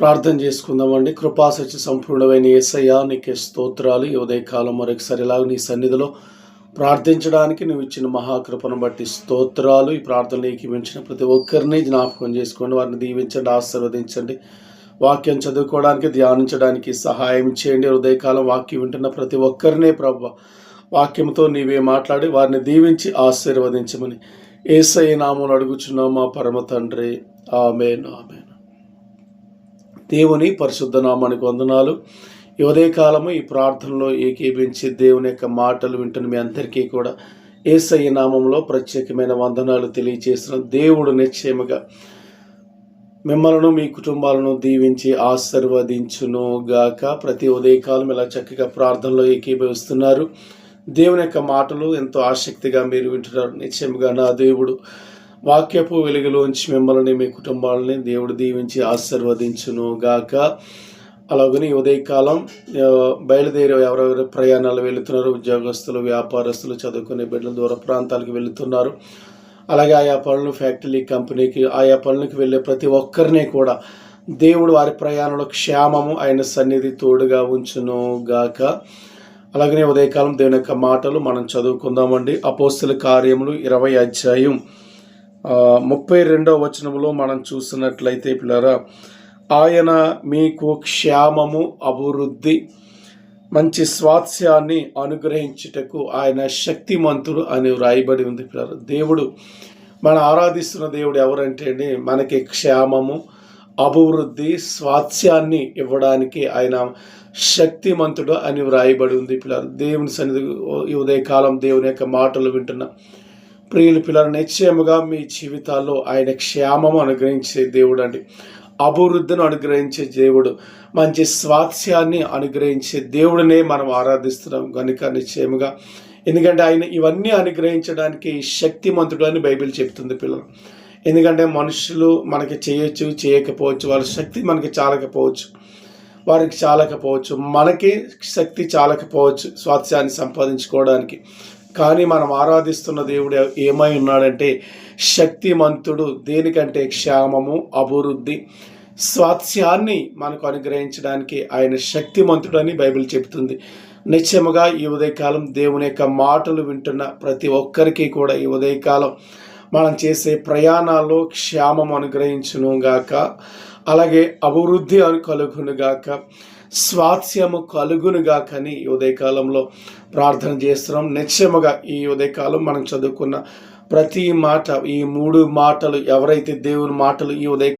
ప్రార్థన చేసుకుందామండి. కృపాసచి సంపూర్ణమైన ఏసయ్య నీకే స్తోత్రాలు. ఈ ఉదయకాలం మరొకసారి ఇలాగ నీ సన్నిధిలో ప్రార్థించడానికి నువ్వు ఇచ్చిన మహాకృపను బట్టి స్తోత్రాలు. ఈ ప్రార్థనలు ఏకీమించిన ప్రతి ఒక్కరిని జ్ఞాపకం చేసుకోండి. వారిని దీవించండి ఆశీర్వదించండి. వాక్యం చదువుకోవడానికి ధ్యానించడానికి సహాయం చేయండి. హృదయకాలం వాక్యం వింటున్న ప్రతి ఒక్కరినే ప్రభు వాక్యంతో నీవే మాట్లాడి వారిని దీవించి ఆశీర్వదించమని ఏసై నామం అడుగుచున్నాం మా పరమ తండ్రి. ఆమెను ఆమెను. దేవుని పరిశుద్ధనామానికి వందనాలు. ఈ ఉదయకాలము ఈ ప్రార్థనలో ఏకీభించి దేవుని యొక్క మాటలు వింటున్న మీ అందరికీ కూడా ఏసయ్య నామంలో ప్రత్యేకమైన వందనాలు తెలియచేసిన దేవుడు నిశ్చయముగా మిమ్మలను మీ కుటుంబాలను దీవించి ఆశీర్వదించును గాక. ప్రతి ఉదయకాలం ఇలా చక్కగా ప్రార్థనలో ఏకీభవిస్తున్నారు. దేవుని యొక్క మాటలు ఎంతో ఆసక్తిగా మీరు వింటున్నారు. నిశ్చయముగా నా దేవుడు వాక్యపు వెలుగులోంచి మిమ్మల్ని మీ కుటుంబాలని దేవుడు దీవించి ఆశీర్వదించును గాక. అలాగని ఉదయకాలం బయలుదేరే బయలుదేరి ఎవరెవరు ప్రయాణాలు వెళుతున్నారు ఉద్యోగస్తులు వ్యాపారస్తులు చదువుకునే బిడ్డలు దూర ప్రాంతాలకు వెళుతున్నారు. అలాగే ఆయా పనులు ఫ్యాక్టరీ కంపెనీకి ఆయా పనులకు వెళ్ళే ప్రతి ఒక్కరిని కూడా దేవుడు వారి ప్రయాణంలో క్షేమము ఆయన సన్నిధి తోడుగా ఉంచును గాక. అలాగనే ఉదయకాలం దేవుని యొక్క మాటలు మనం చదువుకుందామండి. అపోస్తుల కార్యములు ఇరవై అధ్యాయం ముప్పై రెండవ వచనములో మనం చూసినట్లయితే పిల్లరా ఆయన మీకు క్షేమము అభివృద్ధి మంచి స్వాస్యాన్ని అనుగ్రహించుటకు ఆయన శక్తిమంతుడు అని వ్రాయబడి ఉంది పిల్లలు దేవుడు మనం ఆరాధిస్తున్న దేవుడు ఎవరంటే అండి మనకి క్షేమము అభివృద్ధి స్వాస్యాన్ని ఇవ్వడానికి ఆయన శక్తిమంతుడు అని వ్రాయబడి ఉంది పిల్లలు దేవుని సన్నిధి ఉదయకాలం దేవుని యొక్క మాటలు వింటున్న. ప్రియులు పిల్లలు నిశ్చయముగా మీ జీవితాల్లో ఆయన క్షేమము అనుగ్రహించే దేవుడు అండి అభివృద్ధిని అనుగ్రహించే దేవుడు మంచి స్వాత్స్యాన్ని అనుగ్రహించే దేవుడినే మనం ఆరాధిస్తున్నాం కనుక నిశ్చయముగా. ఎందుకంటే ఆయన ఇవన్నీ అనుగ్రహించడానికి శక్తిమంతుడు అని బైబిల్ చెప్తుంది పిల్లలు. ఎందుకంటే మనుషులు మనకి చేయొచ్చు చేయకపోవచ్చు వాళ్ళ శక్తి మనకి చాలకపోవచ్చు వారికి చాలకపోవచ్చు మనకి శక్తి చాలకపోవచ్చు స్వాస్థ్యాన్ని సంపాదించుకోవడానికి. కానీ మనం ఆరాధిస్తున్న దేవుడు ఏమై ఉన్నాడంటే శక్తిమంతుడు దేనికంటే క్షేమము అభివృద్ధి స్వాస్థ్యాన్ని మనకు అనుగ్రహించడానికి ఆయన శక్తిమంతుడు అని బైబిల్ చెబుతుంది. నిత్యముగా ఈ ఉదయకాలం దేవుని యొక్క మాటలు వింటున్న ప్రతి ఒక్కరికి కూడా ఈ ఉదయకాలం మనం చేసే ప్రయాణాల్లో క్షేమం అనుగ్రహించును గాక అలాగే అభివృద్ధి అను కలుగును గాక స్వాస్యము కలుగునుగా గాకని ఈ ఉదయకాలంలో ప్రార్థన చేస్తున్నాం. నిశ్చయముగా ఈ ఉదయకాలం మనం చదువుకున్న ప్రతి మాట ఈ మూడు మాటలు ఎవరైతే దేవుని మాటలు ఈ ఉదయ